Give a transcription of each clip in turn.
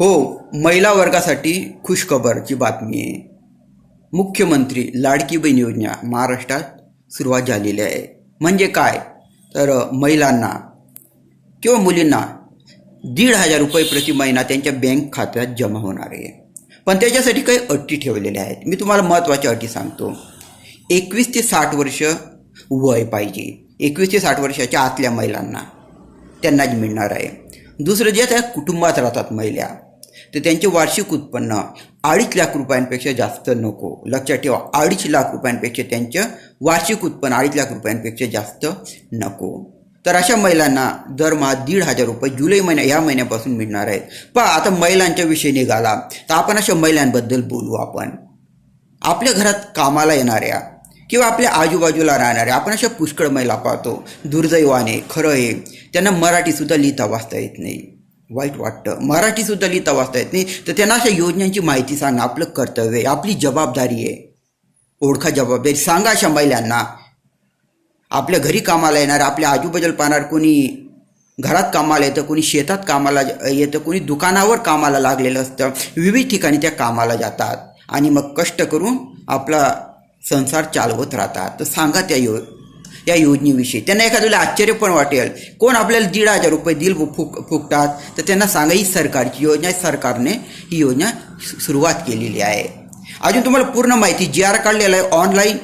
हो महिला वर्गासाठी खुशखबरची बातमी आहे. मुख्यमंत्री लाडकी बहीण योजना महाराष्ट्रात सुरुवात झालेली आहे. म्हणजे काय? तर महिलांना किंवा मुलींना दीड हजार रुपये प्रति महिना त्यांच्या बँक खात्यात जमा होणार आहे. पण त्याच्यासाठी काही अटी ठेवलेल्या आहेत. मी तुम्हाला महत्त्वाच्या अटी सांगतो. एकवीस ते साठ वर्ष वय पाहिजे. एकवीस ते साठ वर्षाच्या आतल्या महिलांना त्यांनाच मिळणार आहे. दुसरं जे त्या कुटुंबात राहतात महिला तर त्यांचे वार्षिक उत्पन्न अडीच लाख रुपयांपेक्षा जास्त नको. लक्षात ठेवा अडीच लाख रुपयांपेक्षा त्यांचं वार्षिक उत्पन्न अडीच लाख रुपयांपेक्षा जास्त नको. तर अशा महिलांना दरमहा दीड हजार रुपये जुलै महिन्या ह्या महिन्यापासून मिळणार आहेत. पण आता महिलांच्या विषय निघाला. तर आपण अशा महिलांबद्दल बोलू आपण. आपल्या घरात कामाला येणाऱ्या किंवा आपल्या आजूबाजूला राहणाऱ्या आपण अशा पुष्कळ महिला पाहतो. दुर्दैवाने खरं आहे त्यांना मराठीसुद्धा लिहिता वाचता येत नाही. वाईट वाटतं. मराठीसुद्धा लिहिता वाचता येत नाही. तर त्यांना अशा योजनांची माहिती सांगणं आपलं कर्तव्य आहे. आपली जबाबदारी आहे. ओळखा जबाबदारी. सांगा अशा महिलांना. आपल्या घरी कामाला येणार आपल्या आजूबाजूला पाहणार कोणी घरात कामाला येतं कोणी शेतात कामाला येतं कोणी दुकानावर कामाला लागलेलं असतं. विविध ठिकाणी त्या कामाला जातात. आणि मग कष्ट करून आपला संसार चालवत राहतात. तर सांगा त्या यो या योजनेविषयी. त्यांना एखाद्याला आश्चर्य पण वाटेल. कोण आपल्याला दीड हजार रुपये दिल फुक फुकतात तर त्यांना सांगा ही सरकारची योजना सरकारने ही योजना सुरुवात केलेली आहे. अजून तुम्हाला पूर्ण माहिती जी आर काढलेलं आहे ऑनलाईन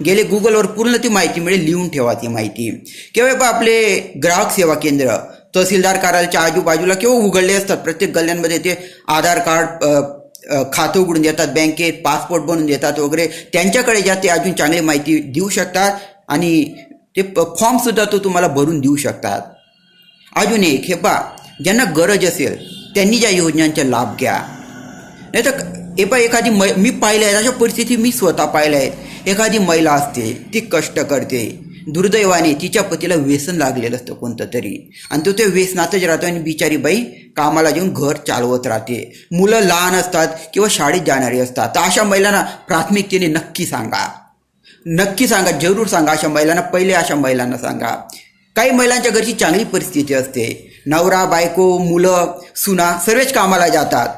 गेले गुगलवर पूर्ण ती माहिती मिळेल लिहून ठेवा ती माहिती. किंवा बा आपले ग्राहक सेवा केंद्र तहसीलदार कार्यालयाच्या आजूबाजूला किंवा उघडले असतात? प्रत्येक गल्ल्यांमध्ये ते आधार कार्ड खातं उघडून देतात बँकेत पासपोर्ट बनवून देतात वगैरे. त्यांच्याकडे ज्या ते अजून चांगली माहिती देऊ शकतात. आणि ते फॉर्मसुद्धा तो तुम्हाला भरून देऊ शकतात. अजून एक हे पा ज्यांना गरज असेल त्यांनी ज्या योजनांचा लाभ घ्या. नाही तर हे पा एखादी मै मी पाहिलं आहे अशा परिस्थिती मी स्वतः पाहिल्या. आहेत एखादी महिला असते ती कष्ट करते. दुर्दैवाने तिच्या पतीला व्यसन लागलेलं असतं कोणतं तरी. आणि तो त्या व्यसनातच राहतो आणि बिचारी बाई कामाला जाऊन घर चालवत राहते. मुलं लहान असतात किंवा शाळेत जाणारी असतात. तर अशा महिलांना प्राथमिकतेने नक्की सांगा. नक्की सांगा जरूर सांगा अशा महिलांना पहिले अशा महिलांना सांगा. काही महिलांच्या घरची चांगली परिस्थिती असते. नवरा बायको मुलं सुना सर्वच कामाला जातात.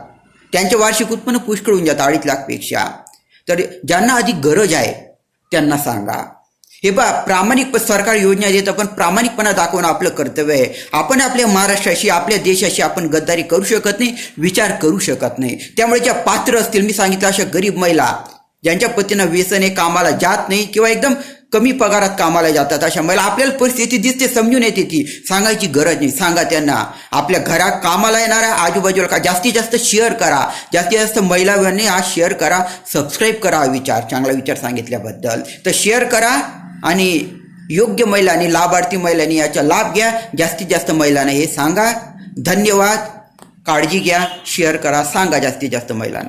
त्यांचे वार्षिक उत्पन्न पुष्कळ होऊन जातं अडीच लाखपेक्षा. तर ज्यांना अधिक गरज आहे त्यांना सांगा. हे बा प्रामाणिक सरकार योजना देत पण प्रामाणिकपणा दाखवणं आपलं कर्तव्य आहे. आपण आपल्या महाराष्ट्राशी आपल्या देशाशी आपण गद्दारी करू शकत नाही विचार करू शकत नाही. त्यामुळे ज्या पात्र असतील मी सांगितलं अशा गरीब महिला ज्यांच्या पतीनं व्यसन कामाला जात नाही किंवा एकदम कमी पगारात कामाला जातात अशा महिला आपल्याला परिस्थिती दिसते समजून येते ती. सांगायची गरज नाही. सांगा त्यांना. आपल्या घरात कामाला येणाऱ्या आजूबाजूला का जास्तीत जास्त शेअर करा. जास्तीत जास्त महिलांनी हा शेअर करा. सबस्क्राईब करा विचार. चांगला विचार सांगितल्याबद्दल. तर शेअर करा आणि योग्य महिलांनी लाभार्थी महिलांनी याचा लाभ घ्या. जास्तीत जास्त महिलांना हे सांगा. धन्यवाद. काळजी घ्या. शेअर करा. सांगा जास्तीत जास्त महिलांना.